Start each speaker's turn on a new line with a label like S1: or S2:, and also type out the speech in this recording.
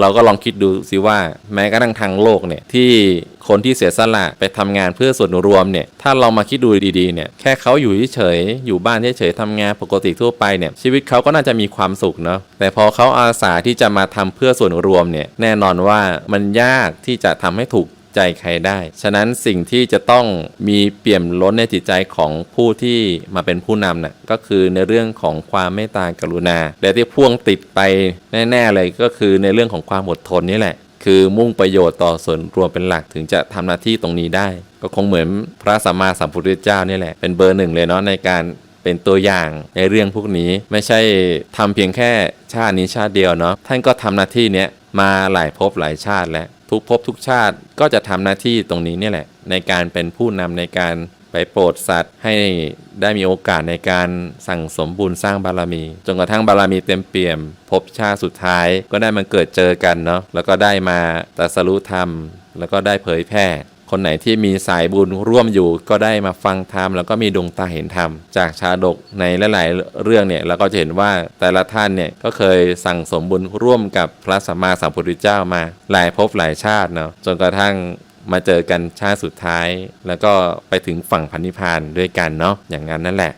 S1: เราก็ลองคิดดูสิว่าแม้กระทั่งทางโลกเนี่ยที่คนที่เสียสละไปทำงานเพื่อส่วนรวมเนี่ยถ้าเรามาคิดดูดีๆเนี่ยแค่เขาอยู่เฉยๆอยู่บ้านเฉยๆทำงานปกติทั่วไปเนี่ยชีวิตเขาก็น่าจะมีความสุขเนาะแต่พอเขาอาสาที่จะมาทำเพื่อส่วนรวมเนี่ยแน่นอนว่ามันยากที่จะทำให้ถูก ใจใครได้ ฉะนั้นสิ่งที่จะต้องมีเปี่ยมล้นในจิตใจของผู้ที่มาเป็นผู้นำน่ะก็คือในเรื่องของความเมตตากรุณา และที่พ่วงติดไปแน่ๆเลยก็คือในเรื่องของความอดทนนี่แหละ คือมุ่งประโยชน์ต่อส่วนรวมเป็นหลักถึงจะทำหน้าที่ตรงนี้ได้ ก็คงเหมือนพระสัมมาสัมพุทธเจ้านี่แหละเป็นเบอร์หนึ่งเลยเนาะในการเป็นตัวอย่างในเรื่องพวกนี้ไม่ใช่ทำเพียงแค่ชาตินี้ชาติเดียวเนาะท่านก็ทำหน้าที่เนี้ยมาหลายภพหลายชาติแล้ว ทุกภพทุกชาติก็จะทำหน้าที่ตรงนี้เนี่ยแหละ ในการเป็นผู้นำในการไปโปรดสัตว์ให้ได้มีโอกาสในการสั่งสมบุญสร้างบารมี จนกระทั่งบารมีเต็มเปี่ยมภพชาติสุดท้ายก็ได้มาเกิดเจอกันเนาะแล้วก็ได้มาตรัสรู้ธรรม แล้วก็ได้เผยแพร่ คนไหนที่มีสายบุญร่วมอยู่ก็ได้มาฟังธรรมแล้วก็มีดวงตาเห็นธรรม จากชาดกในหลาย ๆ เรื่องเนี่ยเราก็จะเห็นว่าแต่ละท่านเนี่ยก็เคยสั่งสมบุญร่วมกับพระสัมมาสัมพุทธเจ้ามา หลายภพหลายชาติเนาะจนกระทั่งมาเจอกันชาติสุดท้าย แล้วก็ไปถึงฝั่งพันนิพพานด้วยกันเนาะอย่างนั้นนั่นแหละ